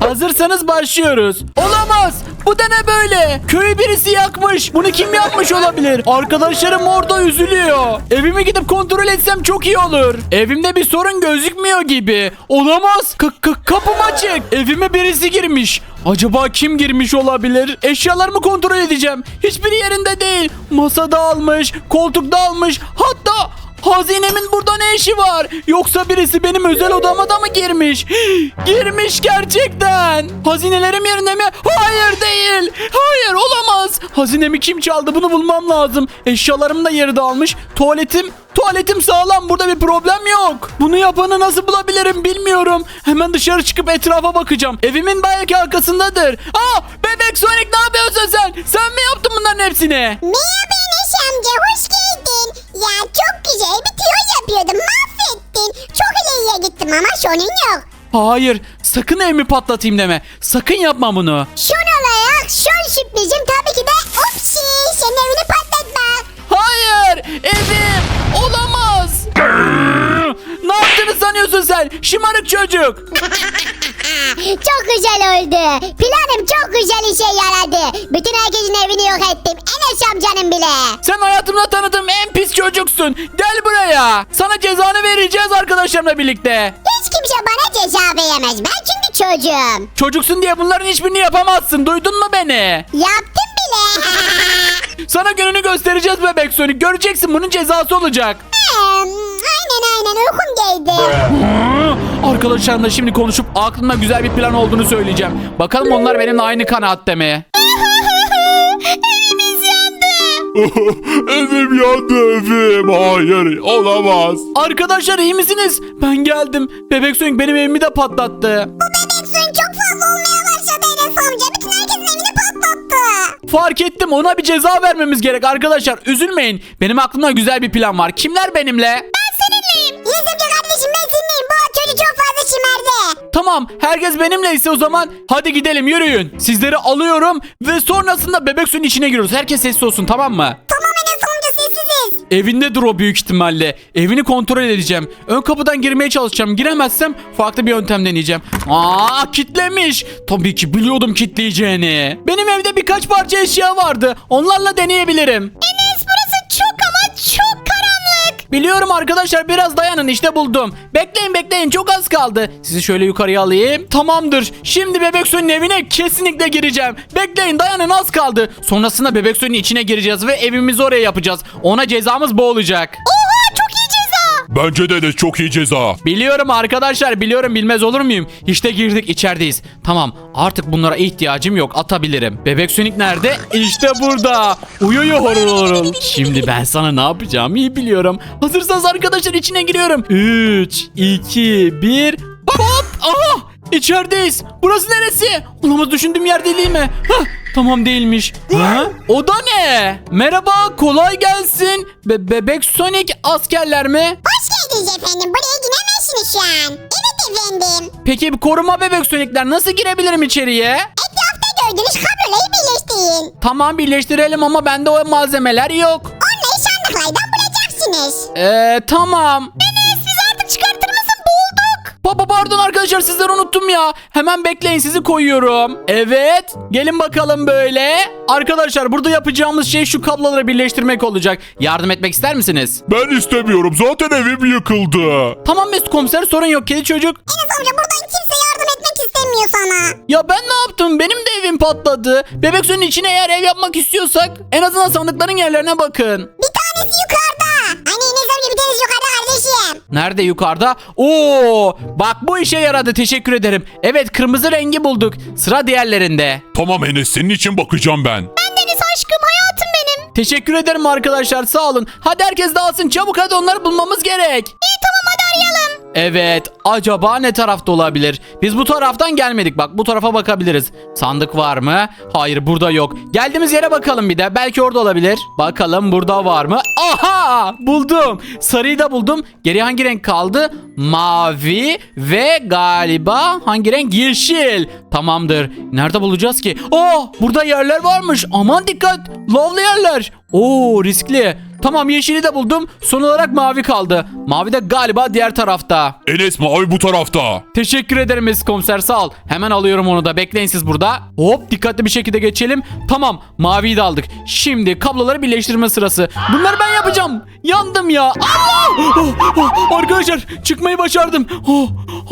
Hazırsanız başlıyoruz. Olamaz. Bu da ne böyle? Köyü birisi yakmış. Bunu kim yapmış olabilir? Arkadaşlarım orada üzülüyor. Evime gidip kontrol etsem çok iyi olur. Evimde bir sorun gözükmüyor gibi. Olamaz. K- k- kapım açık. Evime birisi girmiş. Acaba kim girmiş olabilir? Eşyalarımı kontrol edeceğim. Hiçbir yerinde değil. Masada almış, koltukta almış. Hatta Hazinemin burada ne işi var? Yoksa birisi benim özel odama da mı girmiş? girmiş gerçekten. Hazinelerim yerinde mi? Hayır değil. Hayır olamaz. Hazinemi kim çaldı bunu bulmam lazım. Eşyalarım da yeri dağılmış. Tuvaletim Tuvaletim sağlam burada bir problem yok. Bunu yapanı nasıl bulabilirim bilmiyorum. Hemen dışarı çıkıp etrafa bakacağım. Evimin belki arkasındadır. Aa bebek Sonic ne yapıyorsun sen? Sen mi yaptın bunların hepsini? Merhaba Enes amca hoş geldin. Ya çok güzel bir tiyo yapıyordum mahvettin. Çok ileriye gittim ama sorun yok. Hayır sakın evimi patlatayım deme. Sakın yapma bunu. Son olarak son sürprizim tabii ki de opsi senin evini patlatmak. Hayır evim olamaz. Ne yaptığını sanıyorsun sen şımarık çocuk. çok güzel oldu. Planım çok güzel işe yaradı. Bütün herkesin evini yok ettim. Enes amcanın bile. Sen hayatımda tanıdığım en pis çocuksun. Gel buraya. Sana cezanı vereceğiz arkadaşlarımla birlikte. Hiç kimse bana ceza veremez. Ben çünkü çocuğum. Çocuksun diye bunların hiçbirini yapamazsın. Duydun mu beni? Yaptım bile. Sana gününü göstereceğiz bebek Sonic. Göreceksin bunun cezası olacak. Hmm, aynen aynen uykum geldi. Arkadaşlarımla şimdi konuşup aklımda güzel bir plan olduğunu söyleyeceğim. Bakalım onlar benimle aynı kanaatte mi? Evimiz yandı. evim yandı evim. Hayır olamaz. Arkadaşlar iyi misiniz? Ben geldim. Bebek Sonic benim evimi de patlattı. Fark ettim ona bir ceza vermemiz gerek arkadaşlar. Üzülmeyin. Benim aklımda güzel bir plan var. Kimler benimle? Ben seninleyim. Amca kardeşim ben seninleyim. Bu çocuk çok fazla şımardı. Tamam herkes benimleyse o zaman hadi gidelim yürüyün. Sizleri alıyorum ve sonrasında bebek suyun içine giriyoruz. Herkes sessiz olsun tamam mı? Tamam. Evindedir o büyük ihtimalle. Evini kontrol edeceğim. Ön kapıdan girmeye çalışacağım. Giremezsem farklı bir yöntem deneyeceğim. Aa kitlemiş. Tabii ki biliyordum kitleyeceğini. Benim evde birkaç parça eşya vardı. Onlarla deneyebilirim. Enes Biliyorum arkadaşlar biraz dayanın işte buldum. Bekleyin bekleyin çok az kaldı. Sizi şöyle yukarıya alayım. Tamamdır. Şimdi bebek suyunun evine kesinlikle gireceğim. Bekleyin dayanın az kaldı. Sonrasında bebek suyunun içine gireceğiz ve evimizi oraya yapacağız. Ona cezamız bu olacak. Ceza. Bence de de çok iyi ceza. Biliyorum arkadaşlar biliyorum bilmez olur muyum? İşte girdik içerideyiz. Tamam artık bunlara ihtiyacım yok atabilirim. Bebek Sonic nerede? İşte burada. Uyuyor horul horul. Şimdi ben sana ne yapacağım iyi biliyorum. Hazırsanız arkadaşlar içine giriyorum. 3, 2, 1. Hop! Aha! İçerideyiz. Burası neresi? Olamaz düşündüğüm yer değil mi? Hah, tamam değilmiş. Ha? O da ne? Merhaba kolay gelsin. Be- Bebek Sonic askerler mi? Hoş geldiniz efendim. Buraya giremezsiniz şu an. Evet efendim. Peki koruma bebek sonikler nasıl girebilirim içeriye? Etrafta gördüğünüz kabloları birleştirin. Tamam birleştirelim ama bende o malzemeler yok. Onları sandıklardan bulacaksınız. Eee tamam. Enes Papa pardon arkadaşlar sizleri unuttum ya. Hemen bekleyin sizi koyuyorum. Evet. Gelin bakalım böyle. Arkadaşlar burada yapacağımız şey şu kabloları birleştirmek olacak. Yardım etmek ister misiniz? Ben istemiyorum zaten evim yıkıldı. Tamam Mesut komiser sorun yok kedi çocuk. Enes amca buradan kimse yardım etmek istemiyor sana. Ya ben ne yaptım? Benim de evim patladı. Bebek suyun içine eğer ev yapmak istiyorsak en azından sandıkların yerlerine bakın. Bir Nerede yukarıda? Oo! Bak bu işe yaradı. Teşekkür ederim. Evet kırmızı rengi bulduk. Sıra diğerlerinde. Tamam Enes senin için bakacağım ben. Ben Deniz aşkım hayatım benim. Teşekkür ederim arkadaşlar. Sağ olun. Hadi herkes dağılsın. Çabuk hadi onları bulmamız gerek. İyi tamam hadi arayalım. Evet. Acaba ne tarafta olabilir? Biz bu taraftan gelmedik. Bak bu tarafa bakabiliriz. Sandık var mı? Hayır burada yok. Geldiğimiz yere bakalım bir de. Belki orada olabilir. Bakalım burada var mı? Aha! Buldum. Sarıyı da buldum. Geriye hangi renk kaldı? Mavi ve galiba hangi renk? Yeşil. Tamamdır. Nerede bulacağız ki? Oh! Burada yerler varmış. Aman dikkat. Lavlı yerler. Oo riskli. Tamam yeşili de buldum. Son olarak mavi kaldı. Mavi de galiba diğer tarafta. Enes mavi bu tarafta. Teşekkür ederim Mesut Komiser sağ ol. Hemen alıyorum onu da bekleyin siz burada. Hop dikkatli bir şekilde geçelim. Tamam maviyi de aldık. Şimdi kabloları birleştirme sırası. Bunları ben yapacağım. Yandım ya. Allah! Oh, oh, arkadaşlar çıkmayı başardım. Oh,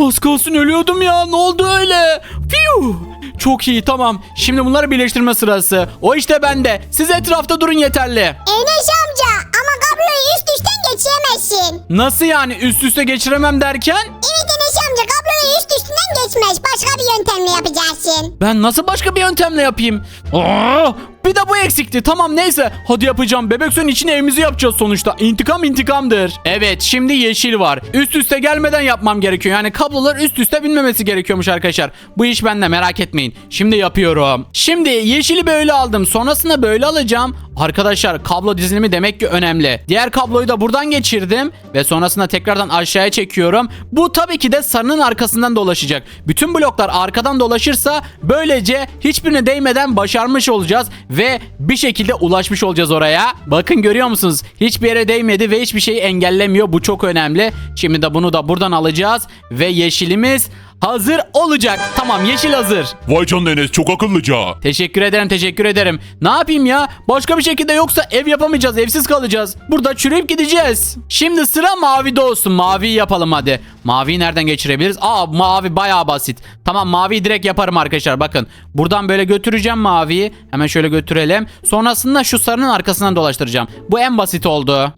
az kalsın ölüyordum ya. Ne oldu öyle? Fiu! Çok iyi tamam. Şimdi bunları birleştirme sırası. O işte bende. Siz etrafta durun yeterli. Enes amca ama kabloyu üst üstten geçiremezsin. Nasıl yani üst üste geçiremem derken? Evet Enes amca kabloyu üst üstünden geçmez. Başka bir yöntemle yapacaksın. Ben nasıl başka bir yöntemle yapayım? Aa, bir de bu eksikti. Tamam neyse. Hadi yapacağım. Bebek suyun içine evimizi yapacağız sonuçta. İntikam intikamdır. Evet şimdi yeşil var. Üst üste gelmeden yapmam gerekiyor. Yani kablolar üst üste binmemesi gerekiyormuş arkadaşlar. Bu iş bende merak etmeyin. Şimdi yapıyorum. Şimdi yeşili böyle aldım. Sonrasında böyle alacağım. Arkadaşlar kablo dizilimi demek ki önemli. Diğer kabloyu da buradan geçirdim. Ve sonrasında tekrardan aşağıya çekiyorum. Bu tabii ki de sarının arkasından dolaşacak. Bütün bloklar arkadan dolaşırsa böylece hiçbirine değmeden başarmış olacağız. Ve bir şekilde ulaşmış olacağız oraya. Bakın görüyor musunuz? Hiçbir yere değmedi ve hiçbir şeyi engellemiyor. Bu çok önemli. Şimdi de bunu da buradan alacağız. Ve yeşilimiz hazır olacak. Tamam yeşil hazır. Vay canına Enes çok akıllıca. Teşekkür ederim teşekkür ederim. Ne yapayım ya? Başka bir şekilde yoksa ev yapamayacağız evsiz kalacağız. Burada çürüyüp gideceğiz. Şimdi sıra mavide olsun. Maviyi yapalım hadi. Maviyi nereden geçirebiliriz? Aa mavi bayağı basit. Tamam maviyi direkt yaparım arkadaşlar bakın. Buradan böyle götüreceğim maviyi. Hemen şöyle götürelim. Sonrasında şu sarının arkasından dolaştıracağım. Bu en basit oldu.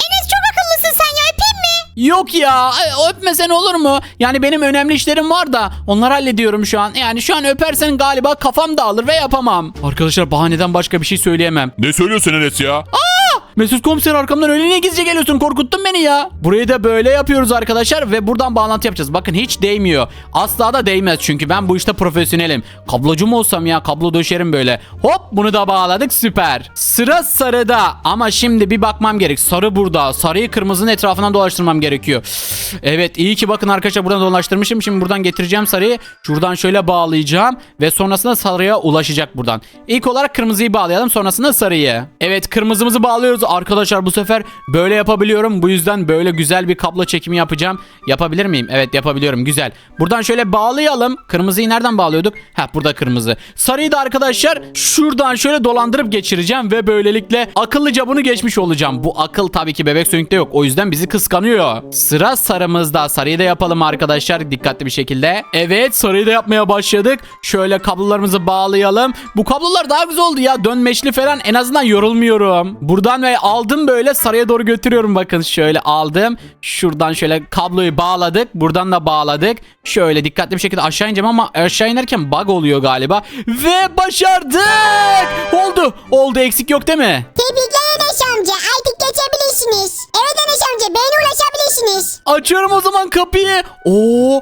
Yok ya ay, öpmesen olur mu? Yani benim önemli işlerim var da onları hallediyorum şu an. Yani şu an öpersen galiba kafam dağılır ve yapamam. Arkadaşlar bahaneden başka bir şey söyleyemem. Ne söylüyorsun Enes ya? Mesut komiser arkamdan öyle niye gizlice geliyorsun korkuttun beni ya. Burayı da böyle yapıyoruz arkadaşlar ve buradan bağlantı yapacağız. Bakın hiç değmiyor. Asla da değmez çünkü ben bu işte profesyonelim. Kablocu mu olsam ya kablo döşerim böyle. Hop bunu da bağladık süper. Sıra sarıda ama şimdi bir bakmam gerek. Sarı burada. Sarıyı kırmızının etrafından dolaştırmam gerekiyor. Evet iyi ki bakın arkadaşlar buradan dolaştırmışım. Şimdi buradan getireceğim sarıyı. Şuradan şöyle bağlayacağım ve sonrasında sarıya ulaşacak buradan. İlk olarak kırmızıyı bağlayalım sonrasında sarıyı. Evet kırmızımızı bağlıyoruz arkadaşlar bu sefer böyle yapabiliyorum. Bu yüzden böyle güzel bir kablo çekimi yapacağım. Yapabilir miyim? Evet yapabiliyorum güzel. Buradan şöyle bağlayalım. Kırmızıyı nereden bağlıyorduk? Ha burada kırmızı. Sarıyı da arkadaşlar şuradan şöyle dolandırıp geçireceğim ve böylelikle akıllıca bunu geçmiş olacağım. Bu akıl tabii ki bebek sönükte yok. O yüzden bizi kıskanıyor. Sıra sarımızda. Sarıyı da yapalım arkadaşlar dikkatli bir şekilde. Evet sarıyı da yapmaya başladık. Şöyle kablolarımızı bağlayalım. Bu kablolar daha güzel oldu ya. Dönmeçli falan en azından yorulmuyorum. Buradan ve aldım böyle sarıya doğru götürüyorum bakın. Şöyle aldım. Şuradan şöyle kabloyu bağladık. Buradan da bağladık. Şöyle dikkatli bir şekilde aşağı ineceğim ama aşağı inerken bug oluyor galiba. Ve başardık. Oldu. Oldu eksik yok değil mi? Tebrikler Enes amca artık geçebilirsiniz. Evet Enes amca beni ulaşabilirsiniz. Açıyorum o zaman kapıyı. Oo.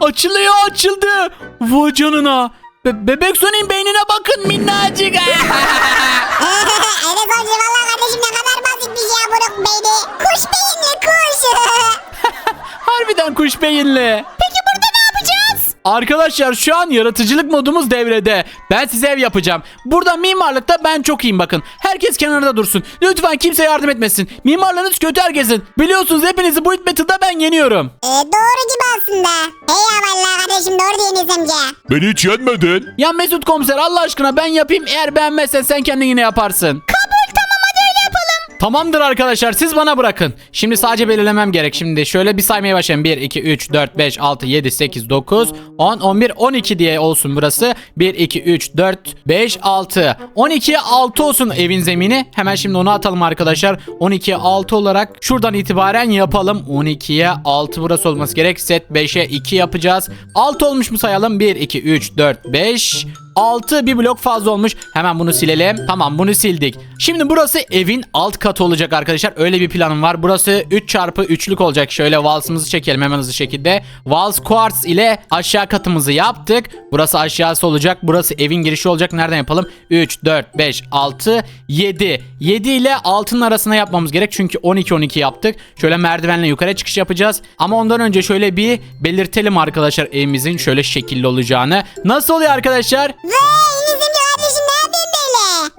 Açılıyor. Açılıyor açıldı. Vay canına. Be- bebek Sony'in beynine bakın minnacık. kuş beyinli. Peki burada ne yapacağız? Arkadaşlar şu an yaratıcılık modumuz devrede. Ben size ev yapacağım. Burada mimarlıkta ben çok iyiyim bakın. Herkes kenarda dursun. Lütfen kimse yardım etmesin. Mimarlığınız kötü herkesin. Biliyorsunuz hepinizi bu battle'da ben yeniyorum. Ee, doğru gibi aslında. Hey ya valla kardeşim doğru diyor Enes amca. Beni hiç yenmedin. Ya Mesut komiser Allah aşkına ben yapayım. Eğer beğenmezsen sen kendin yine yaparsın. Kabul Tamamdır arkadaşlar siz bana bırakın. Şimdi sadece belirlemem gerek. Şimdi şöyle bir saymaya başlayalım. 1, 2, 3, 4, 5, 6, 7, 8, 9, 10, 11, 12 diye olsun burası. 1, 2, 3, 4, 5, 6. 12'ye 6 olsun evin zemini. Hemen şimdi onu atalım arkadaşlar. 12'ye 6 olarak şuradan itibaren yapalım. 12'ye 6 burası olması gerek. Set 5'e 2 yapacağız. 6 olmuş mu sayalım? 1, 2, 3, 4, 5, 6 bir blok fazla olmuş. Hemen bunu silelim. Tamam bunu sildik. Şimdi burası evin alt katı olacak arkadaşlar. Öyle bir planım var. Burası 3 çarpı 3'lük olacak. Şöyle valsımızı çekelim hemen hızlı şekilde. Vals quartz ile aşağı katımızı yaptık. Burası aşağısı olacak. Burası evin girişi olacak. Nereden yapalım? 3, 4, 5, 6, 7. 7 ile 6'nın arasına yapmamız gerek. Çünkü 12, 12 yaptık. Şöyle merdivenle yukarı çıkış yapacağız. Ama ondan önce şöyle bir belirtelim arkadaşlar evimizin şöyle şekilli olacağını. Nasıl oluyor arkadaşlar? Ve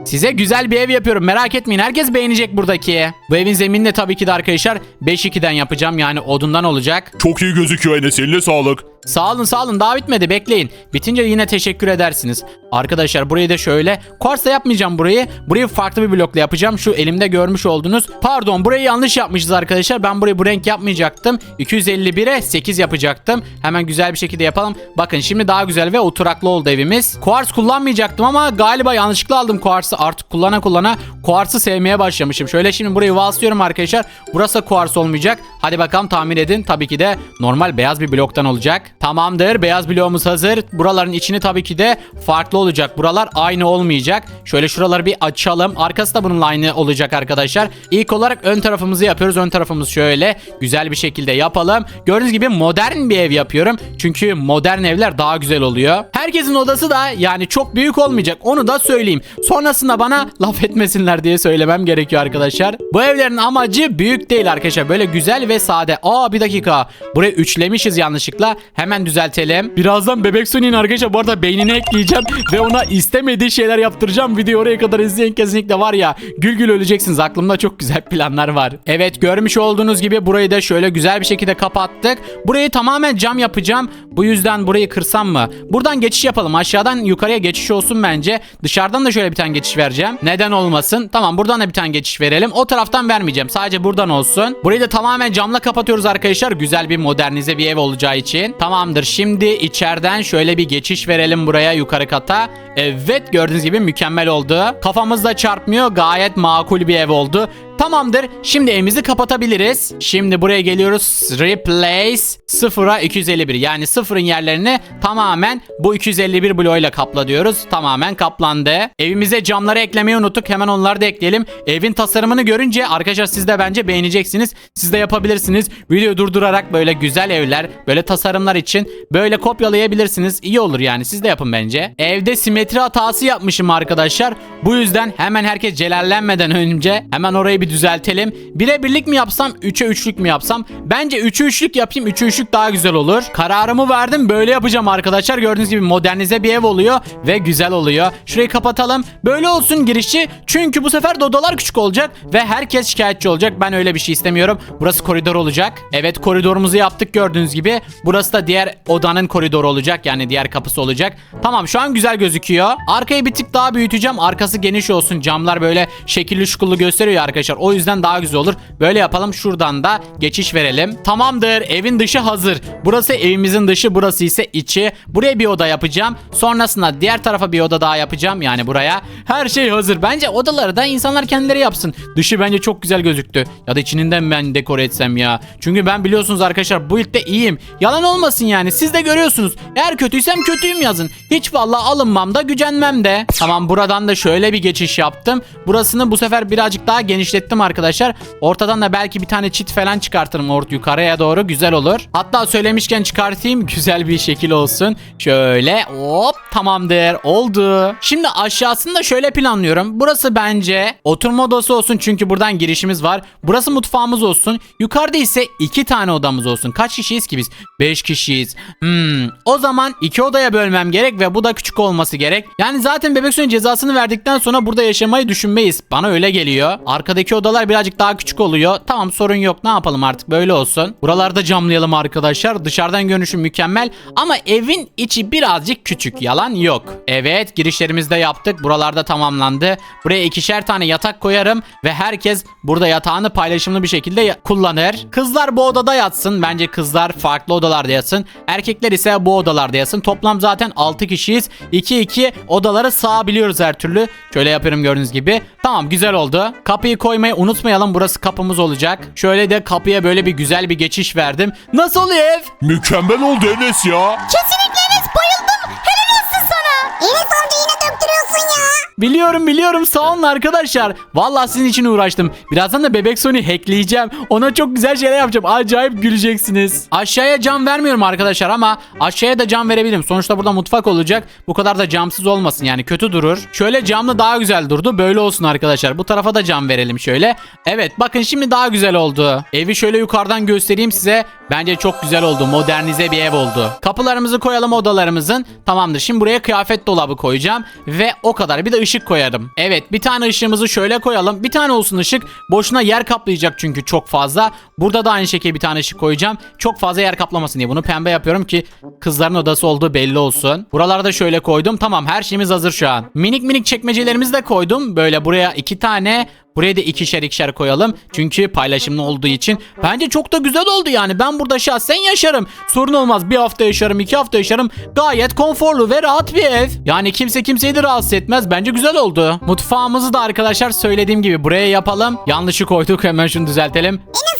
Size güzel bir ev yapıyorum merak etmeyin herkes beğenecek buradaki. Bu evin zeminini de tabii ki de arkadaşlar 5-2'den yapacağım yani odundan olacak. Çok iyi gözüküyor Enes. Eline sağlık. Sağ olun sağ olun daha bitmedi bekleyin. Bitince yine teşekkür edersiniz. Arkadaşlar burayı da şöyle. Kuarsla yapmayacağım burayı. Burayı farklı bir blokla yapacağım. Şu elimde görmüş olduğunuz. Pardon burayı yanlış yapmışız arkadaşlar. Ben burayı bu renk yapmayacaktım. 251'e 8 yapacaktım. Hemen güzel bir şekilde yapalım. Bakın şimdi daha güzel ve oturaklı oldu evimiz. Kuars kullanmayacaktım ama galiba yanlışlıkla aldım kuarsı. Artık kullana kullana kuarsı sevmeye başlamışım. Şöyle şimdi burayı valslıyorum arkadaşlar. Burası kuars olmayacak. Hadi bakalım tahmin edin. Tabii ki de normal beyaz bir bloktan olacak. Tamamdır. Beyaz bloğumuz hazır. Buraların içini tabii ki de farklı olacak. Buralar aynı olmayacak. Şöyle şuraları bir açalım. Arkası da bununla aynı olacak arkadaşlar. İlk olarak ön tarafımızı yapıyoruz. Ön tarafımız şöyle güzel bir şekilde yapalım. Gördüğünüz gibi modern bir ev yapıyorum. Çünkü modern evler daha güzel oluyor. Herkesin odası da yani çok büyük olmayacak. Onu da söyleyeyim. Sonrasında bana laf etmesinler diye söylemem gerekiyor arkadaşlar. Bu evlerin amacı büyük değil arkadaşlar. Böyle güzel ve sade. Aa bir dakika. Burayı üçlemişiz yanlışlıkla. Hemen düzeltelim. Birazdan bebek Sony'in arkadaşlar bu arada beynini ekleyeceğim ve ona istemediği şeyler yaptıracağım. Video oraya kadar izleyen kesinlikle var ya gül gül öleceksiniz. Aklımda çok güzel planlar var. Evet görmüş olduğunuz gibi burayı da şöyle güzel bir şekilde kapattık. Burayı tamamen cam yapacağım. Bu yüzden burayı kırsam mı? Buradan geçiş yapalım. Aşağıdan yukarıya geçiş olsun bence. Dışarıdan da şöyle bir tane geçiş vereceğim. Neden olmasın? Tamam buradan da bir tane geçiş verelim. O taraftan vermeyeceğim. Sadece buradan olsun. Burayı da tamamen camla kapatıyoruz arkadaşlar. Güzel bir modernize bir ev olacağı için. Tamamdır. Şimdi içeriden şöyle bir geçiş verelim buraya yukarı kata. Evet gördüğünüz gibi mükemmel oldu. Kafamız da çarpmıyor. Gayet makul bir ev oldu. Tamamdır. Şimdi evimizi kapatabiliriz. Şimdi buraya geliyoruz. Replace 0'a 251. Yani sıfırın yerlerini tamamen bu 251 bloğuyla kapla diyoruz. Tamamen kaplandı. Evimize camları eklemeyi unuttuk. Hemen onları da ekleyelim. Evin tasarımını görünce arkadaşlar siz de bence beğeneceksiniz. Siz de yapabilirsiniz. Videoyu durdurarak böyle güzel evler, böyle tasarımlar için böyle kopyalayabilirsiniz. İyi olur yani. Siz de yapın bence. Evde simetri hatası yapmışım arkadaşlar. Bu yüzden hemen herkes celallenmeden önce hemen orayı bir düzeltelim. Bire birlik mi yapsam, 3'e üçlük mü yapsam? Bence 3'e üçlük yapayım. 3'e üçlük daha güzel olur. Kararımı verdim. Böyle yapacağım arkadaşlar. Gördüğünüz gibi modernize bir ev oluyor ve güzel oluyor. Şurayı kapatalım. Böyle olsun girişi. Çünkü bu sefer de odalar küçük olacak ve herkes şikayetçi olacak. Ben öyle bir şey istemiyorum. Burası koridor olacak. Evet koridorumuzu yaptık gördüğünüz gibi. Burası da diğer odanın koridoru olacak. Yani diğer kapısı olacak. Tamam şu an güzel gözüküyor. Arkayı bir tık daha büyüteceğim. Arkası geniş olsun. Camlar böyle şekilli şukullu gösteriyor ya arkadaşlar. O yüzden daha güzel olur. Böyle yapalım. Şuradan da geçiş verelim. Tamamdır. Evin dışı hazır. Burası evimizin dışı. Burası ise içi. Buraya bir oda yapacağım. Sonrasında diğer tarafa bir oda daha yapacağım. Yani buraya. Her şey hazır. Bence odaları da insanlar kendileri yapsın. Dışı bence çok güzel gözüktü. Ya da içinden ben dekore etsem ya. Çünkü ben biliyorsunuz arkadaşlar bu ilkte iyiyim. Yalan olmasın yani. Siz de görüyorsunuz. Eğer kötüysem kötüyüm yazın. Hiç vallahi alınmam da gücenmem de. Tamam buradan da şöyle bir geçiş yaptım. Burasını bu sefer birazcık daha genişlettim arkadaşlar. Ortadan da belki bir tane çit falan çıkartırım ort yukarıya doğru güzel olur. Hatta söylemişken çıkartayım güzel bir şekil olsun. Şöyle hop tamamdır oldu. Şimdi aşağısını da şöyle planlıyorum. Burası bence oturma odası olsun çünkü buradan girişimiz var. Burası mutfağımız olsun. Yukarıda ise iki tane odamız olsun. Kaç kişiyiz ki biz? 5 kişiyiz. Hmm. O zaman iki odaya bölmem gerek ve bu da küçük olması gerek. Yani zaten bebek suyun cezasını verdikten sonra burada yaşamayı düşünmeyiz. Bana öyle geliyor. Arkadaki odalar birazcık daha küçük oluyor. Tamam sorun yok. Ne yapalım artık böyle olsun. Buralarda camlayalım arkadaşlar. Dışarıdan görünüşü mükemmel ama evin içi birazcık küçük. Yalan yok. Evet girişlerimizi de yaptık. Buralarda tamamlandı. Buraya ikişer tane yatak koyarım ve herkes burada yatağını paylaşımlı bir şekilde kullanır. Kızlar bu odada yatsın. Bence kızlar farklı odalarda yatsın. Erkekler ise bu odalarda yatsın. Toplam zaten 6 kişiyiz. 2-2 odaları sığabiliyoruz her türlü. Şöyle yapıyorum gördüğünüz gibi. Tamam güzel oldu. Kapıyı koymayı unutmayalım. Burası kapımız olacak. Şöyle de kapıya böyle bir güzel bir geçiş verdim. Nasıl oluyor ev? Mükemmel oldu Enes ya. Kesinlikle Enes bayıldım. Helal olsun sana. Enes amca yine döktürüyorsun ya. Biliyorum biliyorum sağ olun arkadaşlar. Vallahi sizin için uğraştım. Birazdan da bebek Sony hackleyeceğim. Ona çok güzel şeyler yapacağım. Acayip güleceksiniz. Aşağıya cam vermiyorum arkadaşlar ama aşağıya da cam verebilirim. Sonuçta burada mutfak olacak. Bu kadar da camsız olmasın yani kötü durur. Şöyle camlı daha güzel durdu. Böyle olsun arkadaşlar. Bu tarafa da cam verelim şöyle. Evet bakın şimdi daha güzel oldu. Evi şöyle yukarıdan göstereyim size. Bence çok güzel oldu. Modernize bir ev oldu. Kapılarımızı koyalım odalarımızın. Tamamdır. Şimdi buraya kıyafet dolabı koyacağım. Ve o kadar. Bir de ışık ışık koyarım. Evet bir tane ışığımızı şöyle koyalım. Bir tane olsun ışık. Boşuna yer kaplayacak çünkü çok fazla. Burada da aynı şekilde bir tane ışık koyacağım. Çok fazla yer kaplamasın diye. Bunu pembe yapıyorum ki kızların odası olduğu belli olsun. Buralarda da şöyle koydum. Tamam her şeyimiz hazır şu an. Minik minik çekmecelerimizi de koydum. Böyle buraya iki tane Buraya da ikişer ikişer koyalım. Çünkü paylaşımlı olduğu için. Bence çok da güzel oldu yani. Ben burada şahsen yaşarım. Sorun olmaz. Bir hafta yaşarım, iki hafta yaşarım. Gayet konforlu ve rahat bir ev. Yani kimse kimseyi de rahatsız etmez. Bence güzel oldu. Mutfağımızı da arkadaşlar söylediğim gibi buraya yapalım. Yanlışı koyduk. Hemen şunu düzeltelim. Enes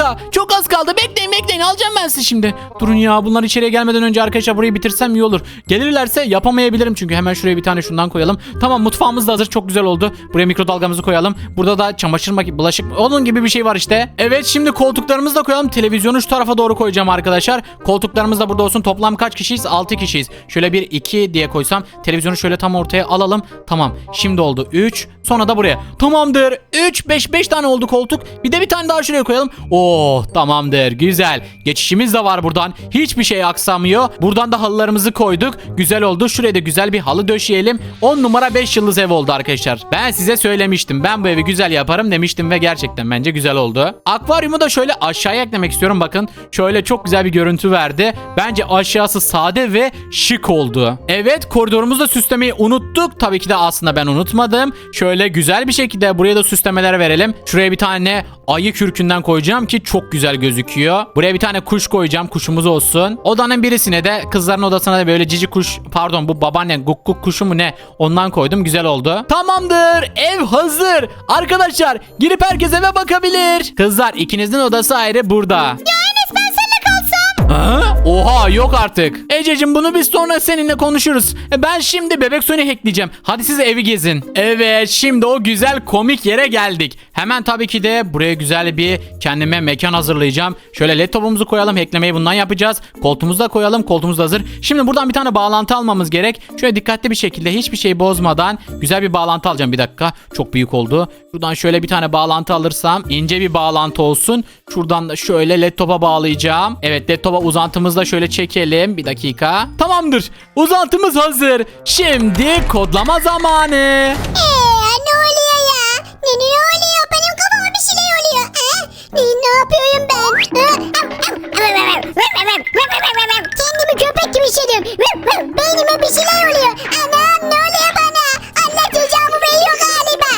dakika. Çok az kaldı. Bekleyin bekleyin. Alacağım ben sizi şimdi. Durun ya bunlar içeriye gelmeden önce arkadaşlar burayı bitirsem iyi olur. Gelirlerse yapamayabilirim çünkü hemen şuraya bir tane şundan koyalım. Tamam mutfağımız da hazır. Çok güzel oldu. Buraya mikrodalgamızı koyalım. Burada da çamaşır makinesi, bulaşık onun gibi bir şey var işte. Evet şimdi koltuklarımızı da koyalım. Televizyonu şu tarafa doğru koyacağım arkadaşlar. Koltuklarımız da burada olsun. Toplam kaç kişiyiz? 6 kişiyiz. Şöyle bir 2 diye koysam. Televizyonu şöyle tam ortaya alalım. Tamam. Şimdi oldu 3. Sonra da buraya. Tamamdır. 3 5 5 tane oldu koltuk. Bir de bir tane daha şuraya koyalım. Oh tamamdır. Güzel. Geçişimiz de var buradan. Hiçbir şey aksamıyor. Buradan da halılarımızı koyduk. Güzel oldu. Şuraya da güzel bir halı döşeyelim. 10 numara 5 yıldız ev oldu arkadaşlar. Ben size söylemiştim. Ben bu evi güzel yaparım demiştim ve gerçekten bence güzel oldu. Akvaryumu da şöyle aşağıya eklemek istiyorum. Bakın şöyle çok güzel bir görüntü verdi. Bence aşağısı sade ve şık oldu. Evet koridorumuzu da süslemeyi unuttuk. Tabii ki de aslında ben unutmadım. Şöyle güzel bir şekilde buraya da süslemeler verelim. Şuraya bir tane ayı kürkünden koyacağım ki çok güzel gözüküyor. Buraya bir tane kuş koyacağım. Kuşumuz olsun. Odanın birisine de kızların odasına da böyle cici kuş pardon bu babaanne guk guk kuşu mu ne ondan koydum. Güzel oldu. Tamamdır. Ev hazır. Arkadaşlar girip herkes eve bakabilir. Kızlar ikinizin odası ayrı burada. Enes ben seninle kalsam. Ha? Oha yok artık. Ececiğim bunu biz sonra seninle konuşuruz. E, Ben şimdi bebek Sony hackleyeceğim. Hadi siz evi gezin. Evet şimdi o güzel komik yere geldik. Hemen tabii ki de buraya güzel bir kendime mekan hazırlayacağım. Şöyle laptopumuzu koyalım. Hacklemeyi bundan yapacağız. Koltuğumuzu da koyalım. Koltuğumuz da hazır. Şimdi buradan bir tane bağlantı almamız gerek. Şöyle dikkatli bir şekilde hiçbir şey bozmadan güzel bir bağlantı alacağım. Bir dakika. Çok büyük oldu. Şuradan şöyle bir tane bağlantı alırsam ince bir bağlantı olsun. Şuradan da şöyle laptopa bağlayacağım. Evet laptopa uzantımızı da şöyle çekelim. Bir dakika. Tamamdır. Uzantımız hazır. Şimdi kodlama zamanı. Eee ne oluyor ya? Ne, ne oluyor? Ha? Ne, yapıyorum ben? Kendimi köpek gibi hissediyorum. Beynime bir şeyler oluyor. Anam ne oluyor bana? Allah cezamı veriyor galiba.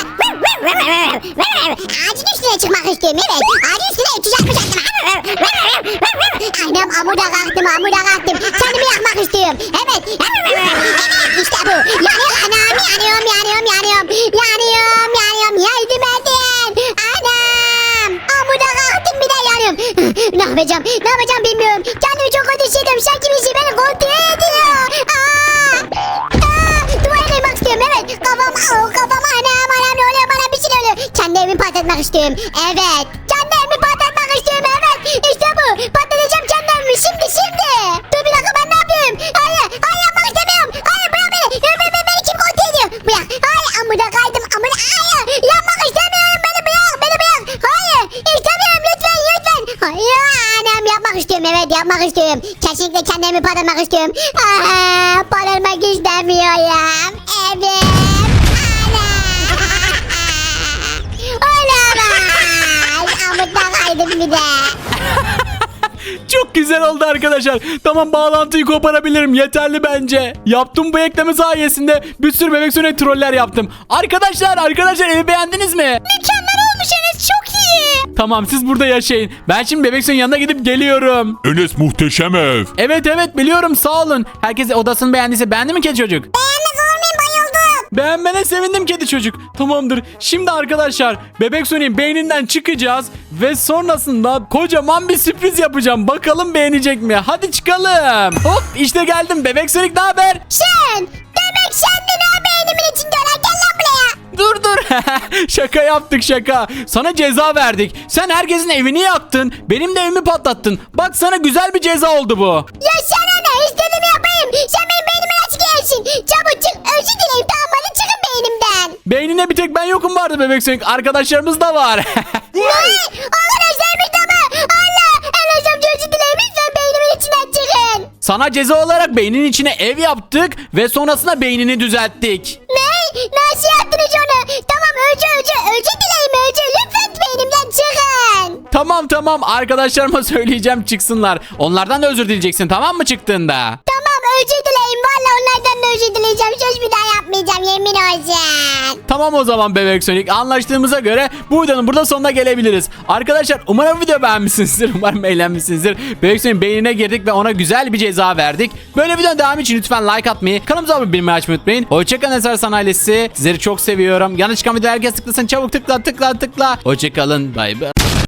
Ağacın üstüne çıkmak istiyorum evet. Ağacın üstüne 360 Anam amuda kalktım amuda kalktım. Kendimi yakmak istiyorum. Evet. Evet işte bu. Yanıyor anam yanıyorum yanıyorum yanıyorum. Yanıyorum yanıyorum yapacağım ne yapacağım bilmiyorum. Kendimi çok kötü hissediyorum. Sanki bir şey beni kontrol ediyor. Aa. Aa. Duvara kaymak istiyorum evet. Kafam oh, kafam anam anam ne oluyor bana bir şey oluyor. Kendi evimi patlatmak istiyorum. Evet. Kendimi patlatmak istiyorum. Aa, patlatmak istemiyorum. Evet. Ana. Olamaz. Amuda kaydım bir de. Çok güzel oldu arkadaşlar. Tamam bağlantıyı koparabilirim. Yeterli bence. Yaptım bu ekleme sayesinde bir sürü bebek sönük troller yaptım. Arkadaşlar arkadaşlar evi beğendiniz mi? Mükemmel Tamam siz burada yaşayın. Ben şimdi bebek sönüğün yanına gidip geliyorum. Enes muhteşem ev. Evet evet biliyorum sağ olun. Herkes odasını beğendiyse beğendi mi kedi çocuk? Beğenmez olur muyum bayıldım. Beğenmene sevindim kedi çocuk. Tamamdır. Şimdi arkadaşlar bebek Sony'in beyninden çıkacağız ve sonrasında kocaman bir sürpriz yapacağım. Bakalım beğenecek mi? Hadi çıkalım. Hop işte geldim. Bebek Sonic ne haber? Sen Dur dur. şaka yaptık şaka. Sana ceza verdik. Sen herkesin evini yaktın. Benim de evimi patlattın. Bak sana güzel bir ceza oldu bu. Ya sana ne istediğimi yapayım. Sen benim beynime nasıl gelsin? Çabuk çık özür dileyim tamam hadi çıkın beynimden. Beynine bir tek ben yokum vardı bebek Sonic. Arkadaşlarımız da var. ne? Arkadaşlarımız da mı? Allah. Enes amca özür dileyim lütfen beynimin içinden çıkın. Sana ceza olarak beynin içine ev yaptık ve sonrasında beynini düzelttik. Ne? Nasıl Öcü Öcü. Öcü dileyim Öcü. Lütfen beynimden çıkın. Tamam tamam arkadaşlarıma söyleyeceğim çıksınlar. Onlardan da özür dileyeceksin tamam mı çıktığında? Tamam özür dileyim. Özür dileyeceğim. Söz bir daha yapmayacağım. Yemin olsun. Tamam o zaman bebek Sonic anlaştığımıza göre bu videonun burada sonuna gelebiliriz. Arkadaşlar umarım video beğenmişsinizdir. Umarım eğlenmişsinizdir. Bebek Sonic'in beynine girdik ve ona güzel bir ceza verdik. Böyle videonun devamı için lütfen like atmayı, kanalımıza abone olmayı açmayı unutmayın. Hoşçakalın Esersan ailesi. Sizleri çok seviyorum. Yanlış çıkan videoya herkes tıklasın. Çabuk tıkla tıkla tıkla. Hoşçakalın. Bay bay.